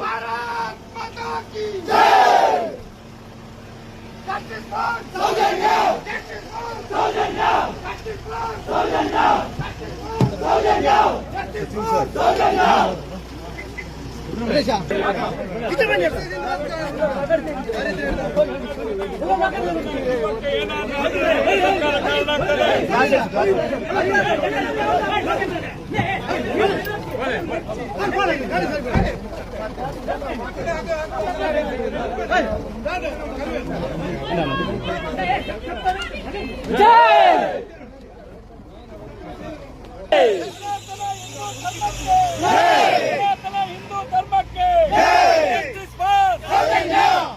ಭಾರತ್ ಹಿಂದೂ ಧರ್ಮಕ್ಕೆ justice for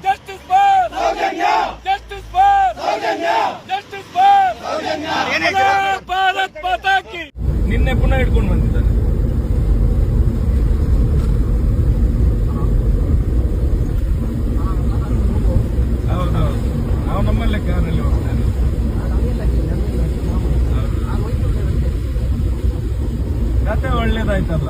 justice for justice for justice for Bharat Mata ನಿನ್ನೆ ಪುನಃ ಹಿಡ್ಕೊಂಡು ಬಂದಿದ್ದಾರೆ. ಒಳ್ಳೇದಾಯ್ತಲ್ಲ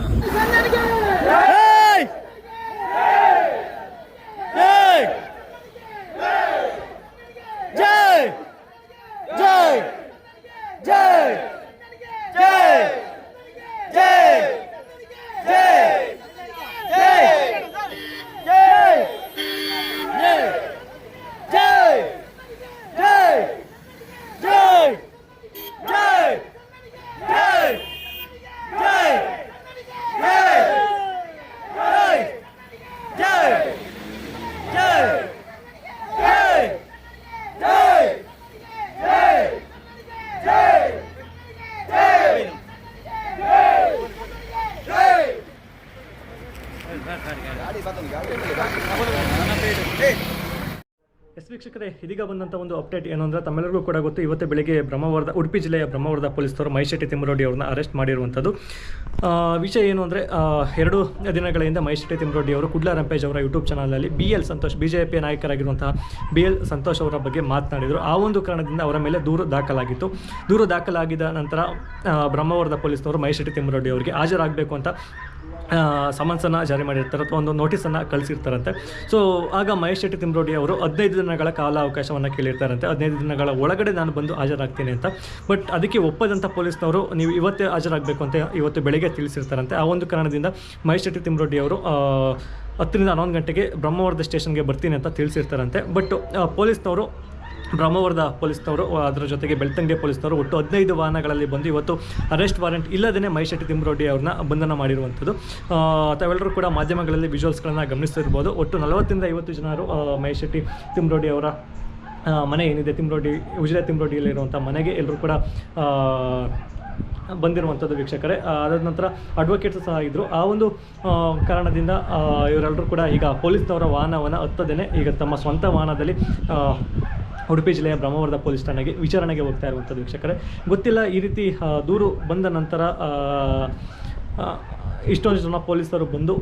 ಎಸ್ ವೀಕ್ಷಕರೇ, ಇದೀಗ ಬಂದಂಥ ಒಂದು ಅಪ್ಡೇಟ್ ಏನು ಅಂದರೆ ತಮ್ಮೆಲ್ಲರಿಗೂ ಕೂಡ ಗೊತ್ತು, ಇವತ್ತು ಬೆಳಗ್ಗೆ ಬ್ರಹ್ಮವರ್ಧ, ಉಡುಪಿ ಜಿಲ್ಲೆಯ ಬ್ರಹ್ಮವರ್ಧ ಪೊಲೀಸರು ಮೈಶೆಟ್ಟಿ ತಿಮ್ಮರೋಡಿ ಅವ್ರನ್ನ ಅರೆಸ್ಟ್ ಮಾಡಿರುವಂಥದ್ದು. ವಿಷಯ ಏನು ಅಂದರೆ ಎರಡು ದಿನಗಳ ಹಿಂದೆ ಮೈಶೆಟ್ಟಿ ತಿಮ್ಮರೋಡಿ ಅವರು ಕುಡ್ಲ ರಂಪೇಜ್ ಅವರ ಯೂಟ್ಯೂಬ್ ಚಾನಲಲ್ಲಿ B L Santosh B J P ನಾಯಕರಾಗಿರುವಂತಹ B L Santosh ಅವರ ಬಗ್ಗೆ ಮಾತನಾಡಿದರು. ಆ ಒಂದು ಕಾರಣದಿಂದ ಅವರ ಮೇಲೆ ದೂರು ದಾಖಲಾಗಿತ್ತು. ದೂರು ದಾಖಲಾಗಿದ ನಂತರ ಬ್ರಹ್ಮವರ್ಧ ಪೊಲೀಸ್ನವರು ಮೈಶೆಟ್ಟಿ ತಿಮ್ಮರೋಡಿ ಅವರಿಗೆ ಹಾಜರಾಗಬೇಕು ಅಂತ ಸಮನ್ಸನ್ನು ಜಾರಿ ಮಾಡಿರ್ತಾರೆ ಅಥವಾ ಒಂದು ನೋಟಿಸನ್ನು ಕಳಿಸಿರ್ತಾರಂತೆ. ಸೊ ಆಗ ಮಹೇಶ್ ಶೆಟ್ಟಿ ತಿಮ್ರೋಡಿ ಅವರು ಹದಿನೈದು ದಿನಗಳ ಕಾಲ ಕಾಲಾವಕಾಶವನ್ನು ಕೇಳಿರ್ತಾರಂತೆ. ಹದಿನೈದು ದಿನಗಳ ಒಳಗಡೆ ನಾನು ಬಂದು ಹಾಜರಾಗ್ತೀನಿ ಅಂತ. ಬಟ್ ಅದಕ್ಕೆ ಒಪ್ಪದಂಥ ಪೊಲೀಸ್ನವರು ನೀವು ಇವತ್ತೇ ಹಾಜರಾಗಬೇಕು ಅಂತ ಇವತ್ತು ಬೆಳಗ್ಗೆ ತಿಳಿಸಿರ್ತಾರಂತೆ. ಆ ಒಂದು ಕಾರಣದಿಂದ ಮಹೇಶ್ ಶೆಟ್ಟಿ ತಿಮ್ರೋಡಿ ಅವರು ಹತ್ತರಿಂದ ಹನ್ನೊಂದು ಗಂಟೆಗೆ ಬ್ರಹ್ಮವರ್ಧ ಸ್ಟೇಷನ್ಗೆ ಬರ್ತೀನಿ ಅಂತ ತಿಳಿಸಿರ್ತಾರಂತೆ. ಬಟ್ ಪೊಲೀಸ್ನವರು ಬ್ರಹ್ಮವರದ ಪೊಲೀಸ್ನವರು ಅದರ ಜೊತೆಗೆ ಬೆಳ್ತಂಗೆ ಪೊಲೀಸ್ನವರು ಒಟ್ಟು ಹದಿನೈದು ವಾಹನಗಳಲ್ಲಿ ಬಂದು ಇವತ್ತು ಅರೆಸ್ಟ್ ವಾರೆಂಟ್ ಇಲ್ಲದೇ ಮೈಶೆಟ್ಟಿ ತಿಮ್ರೋಡಿ ಅವ್ರನ್ನ ಬಂಧನ ಮಾಡಿರುವಂಥದ್ದು. ತಾವೆಲ್ಲರೂ ಕೂಡ ಮಾಧ್ಯಮಗಳಲ್ಲಿ ವಿಜುವಲ್ಸ್ಗಳನ್ನು ಗಮನಿಸ್ತಿರ್ಬೋದು. ಒಟ್ಟು ನಲವತ್ತರಿಂದ ಐವತ್ತು ಜನರು ಮೈಶೆಟ್ಟಿ ತಿಮ್ಮರೋಡಿ ಅವರ ಮನೆ ಏನಿದೆ, ತಿಮ್ರೋಡಿ, ಉಜಿರೆ ತಿಮ್ರೋಡಿಯಲ್ಲಿರುವಂಥ ಮನೆಗೆ ಎಲ್ಲರೂ ಕೂಡ ಬಂದಿರುವಂಥದ್ದು ವೀಕ್ಷಕರೇ. ಅದಾದ ನಂತರ ಅಡ್ವೊಕೇಟ್ಸ್ ಸಹ ಇದ್ದರು ಆ ಒಂದು ಕಾರಣದಿಂದ ಇವರೆಲ್ಲರೂ ಕೂಡ ಈಗ ಪೊಲೀಸ್ನವರ ವಾಹನವನ್ನು ಹತ್ತದೇನೆ ಈಗ ತಮ್ಮ ಸ್ವಂತ ವಾಹನದಲ್ಲಿ ಉಡುಪಿ ಜಿಲ್ಲೆಯ ಬ್ರಹ್ಮವರ್ಧ ಪೊಲೀಸ್ ಠಾಣೆಗೆ ವಿಚಾರಣೆಗೆ ಹೋಗ್ತಾ ಇರುವಂಥದ್ದು ವೀಕ್ಷಕರೇ. ಗೊತ್ತಿಲ್ಲ ಈ ರೀತಿ ದೂರು ಬಂದ ನಂತರ ಇಷ್ಟೊಂದು ಜನ ಪೊಲೀಸರು ಬಂದು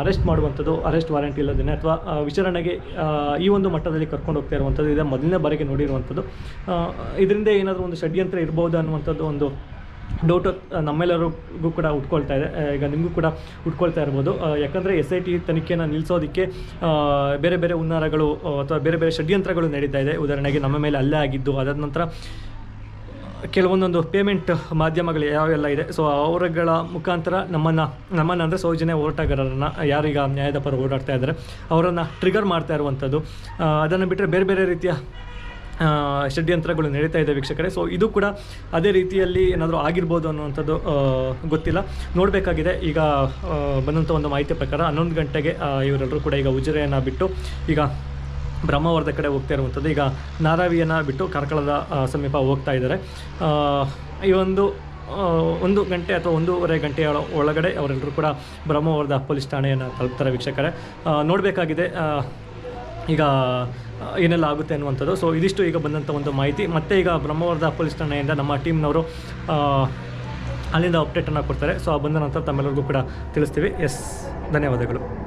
ಅರೆಸ್ಟ್ ಮಾಡುವಂಥದ್ದು, ಅರೆಸ್ಟ್ ವಾರೆಂಟ್ ಇಲ್ಲದೇ ಅಥವಾ ವಿಚಾರಣೆಗೆ ಈ ಒಂದು ಮಟ್ಟದಲ್ಲಿ ಕರ್ಕೊಂಡು ಹೋಗ್ತಾ ಇರುವಂಥದ್ದು, ಇದೇ ಮೊದಲನೇ ಬಾರಿಗೆ ನೋಡಿರುವಂಥದ್ದು. ಇದರಿಂದ ಏನಾದರೂ ಒಂದು ಷಡ್ಯಂತ್ರ ಇರ್ಬೋದು ಅನ್ನುವಂಥದ್ದು ಒಂದು ಡೌಟು ನಮ್ಮೆಲ್ಲರಿಗೂ ಕೂಡ ಉಟ್ಕೊಳ್ತಾ ಇದೆ. ಈಗ ನಿಮಗೂ ಕೂಡ ಉಟ್ಕೊಳ್ತಾ ಇರ್ಬೋದು. ಯಾಕಂದರೆ ಎಸ್ ಐ ಟಿ ತನಿಖೆಯನ್ನು ನಿಲ್ಲಿಸೋದಕ್ಕೆ ಬೇರೆ ಬೇರೆ ಹುನ್ನಾರಗಳು ಅಥವಾ ಬೇರೆ ಬೇರೆ ಷಡ್ಯಂತ್ರಗಳು ನಡೀತಾ ಇದೆ. ಉದಾಹರಣೆಗೆ ನಮ್ಮ ಮೇಲೆ ಅಲ್ಲೇ ಆಗಿದ್ದು, ಅದಾದ ನಂತರ ಕೆಲವೊಂದೊಂದು ಪೇಮೆಂಟ್ ಮಾಧ್ಯಮಗಳು ಯಾವೆಲ್ಲ ಇದೆ. ಸೊ ಅವರುಗಳ ಮುಖಾಂತರ ನಮ್ಮನ್ನು ನಮ್ಮನ್ನು ಅಂದರೆ ಸೌಜನ್ಯ ಹೋರಾಟಗಾರರನ್ನು ಯಾರೀಗ ನ್ಯಾಯದ ಪರ ಓಡಾಡ್ತಾ ಇದ್ದಾರೆ, ಅವರನ್ನು ಟ್ರಿಗರ್ ಮಾಡ್ತಾ ಇರುವಂಥದ್ದು. ಅದನ್ನು ಬಿಟ್ಟರೆ ಬೇರೆ ಬೇರೆ ರೀತಿಯ ಷಡ್ಯಂತ್ರಗಳು ನಡೀತಾ ಇದೆ ವೀಕ್ಷಕರೇ. ಸೊ ಇದು ಕೂಡ ಅದೇ ರೀತಿಯಲ್ಲಿ ಏನಾದರೂ ಆಗಿರ್ಬೋದು ಅನ್ನುವಂಥದ್ದು ಗೊತ್ತಿಲ್ಲ. ನೋಡಬೇಕಾಗಿದೆ, ಈಗ ಬಂದಂಥ ಒಂದು ಮಾಹಿತಿ ಪ್ರಕಾರ ಹನ್ನೊಂದು ಗಂಟೆಗೆ ಇವರೆಲ್ಲರೂ ಕೂಡ ಈಗ ಉಜಿರೆಯನ್ನು ಬಿಟ್ಟು, ಈಗ ಬ್ರಹ್ಮವರದ ಕಡೆ ಹೋಗ್ತಾ ಇರುವಂಥದ್ದು. ಈಗ ನಾರಾವಿಯನ್ನು ಬಿಟ್ಟು ಕಾರ್ಕಳದ ಸಮೀಪ ಹೋಗ್ತಾ ಇದ್ದಾರೆ. ಈ ಒಂದು ಒಂದು ಗಂಟೆ ಅಥವಾ ಒಂದೂವರೆ ಗಂಟೆಯ ಒಳ- ಒಳಗಡೆ ಅವರೆಲ್ಲರೂ ಕೂಡ ಬ್ರಹ್ಮವರದ ಪೊಲೀಸ್ ಠಾಣೆಯನ್ನು ತಲುಪ್ತಾರೆ ವೀಕ್ಷಕರೇ. ನೋಡಬೇಕಾಗಿದೆ ಈಗ ಏನೆಲ್ಲ ಆಗುತ್ತೆ ಅನ್ನುವಂಥದ್ದು. ಸೊ ಇದಿಷ್ಟು ಈಗ ಬಂದಂಥ ಒಂದು ಮಾಹಿತಿ. ಮತ್ತೆ ಈಗ ಬ್ರಹ್ಮವರದ ಪೊಲೀಸ್ ಠಾಣೆಯಿಂದ ನಮ್ಮ ಟೀಮ್ನವರು ಅಲ್ಲಿಂದ ಅಪ್ಡೇಟನ್ನು ಕೊಡ್ತಾರೆ. ಸೊ ಆ ಬಂದ ನಂತರ ತಮ್ಮೆಲ್ಲರಿಗೂ ಕೂಡ ತಿಳಿಸ್ತೀವಿ. ಎಸ್ ಧನ್ಯವಾದಗಳು.